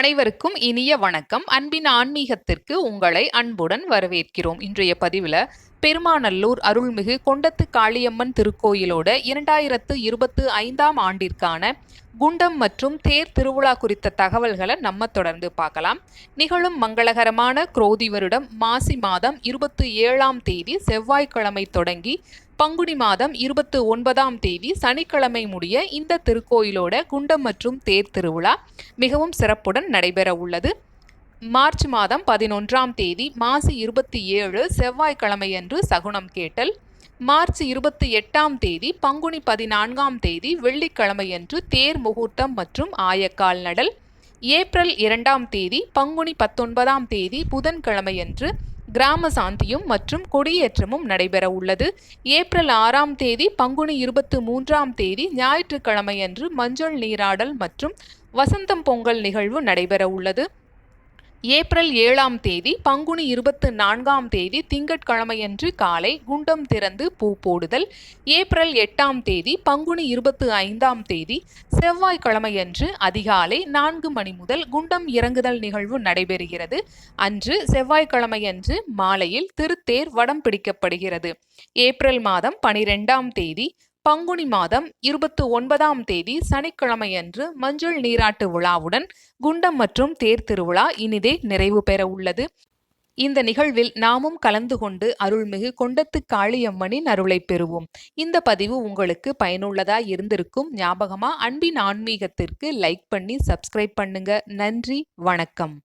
அனைவருக்கும் இனிய வணக்கம். அன்பின் ஆன்மீகத்திற்கு உங்களை அன்புடன் வரவேற்கிறோம். இன்றைய பதிவில் பெருமாநல்லூர் அருள்மிகு கொண்டத்து காளியம்மன் திருக்கோயிலோட இரண்டாயிரத்து இருபத்து ஐந்தாம் ஆண்டிற்கான குண்டம் மற்றும் தேர் திருவிழா குறித்த தகவல்களை நம்ம தொடர்ந்து பார்க்கலாம். நிகழும் மங்களகரமான குரோதி வருடம் மாசி மாதம் இருபத்தி ஏழாம் தேதி செவ்வாய்க்கிழமை தொடங்கி பங்குனி மாதம் இருபத்து ஒன்பதாம் தேதி சனிக்கிழமை முடிய இந்த திருக்கோயிலோட குண்டம் மற்றும் தேர் திருவிழா மிகவும் சிறப்புடன் நடைபெற உள்ளது. மார்ச் மாதம் பதினொன்றாம் தேதி மாசி இருபத்தி ஏழு செவ்வாய்க்கிழமையன்று சகுனம் கேட்டல். மார்ச் இருபத்தி எட்டாம் தேதி பங்குனி பதினான்காம் தேதி வெள்ளிக்கிழமையன்று தேர் முகூர்த்தம் மற்றும் ஆயக்கால் நடல். ஏப்ரல் இரண்டாம் தேதி பங்குனி பத்தொன்பதாம் தேதி புதன்கிழமையன்று கிராம சாந்தியும் மற்றும் கொடியேற்றமும் நடைபெற உள்ளது. ஏப்ரல் ஆறாம் தேதி பங்குனி இருபத்தி மூன்றாம் தேதி ஞாயிற்றுக்கிழமையன்று மஞ்சள் நீராடல் மற்றும் வசந்தம் பொங்கல் நிகழ்வு நடைபெற உள்ளது. ஏப்ரல் ஏழாம் தேதி பங்குனி இருபத்து நான்காம் தேதி திங்கட்கிழமையன்று காலை குண்டம் திறந்து பூ போடுதல். ஏப்ரல் எட்டாம் தேதி பங்குனி இருபத்து ஐந்தாம் தேதி செவ்வாய்க்கிழமையன்று அதிகாலை நான்கு மணி முதல் குண்டம் இறங்குதல் நிகழ்வு நடைபெறுகிறது. அன்று செவ்வாய்க்கிழமையன்று மாலையில் திருத்தேர் வடம் பிடிக்கப்படுகிறது. ஏப்ரல் மாதம் பனிரெண்டாம் தேதி பங்குனி மாதம் இருபத்தி ஒன்பதாம் தேதி சனிக்கிழமையன்று மஞ்சள் நீராட்டு விழாவுடன் குண்டம் மற்றும் தேர் திருவிழா இனிதே நிறைவு பெற உள்ளது. இந்த நிகழ்வில் நாமும் கலந்து கொண்டு அருள்மிகு கொண்டத்து காளியம்மனின் அருளை பெறுவோம். இந்த பதிவு உங்களுக்கு பயனுள்ளதா இருந்திருக்கும் ஞாபகமா? அன்பின் ஆன்மீகத்திற்கு லைக் பண்ணி சப்ஸ்கிரைப் பண்ணுங்க. நன்றி வணக்கம்.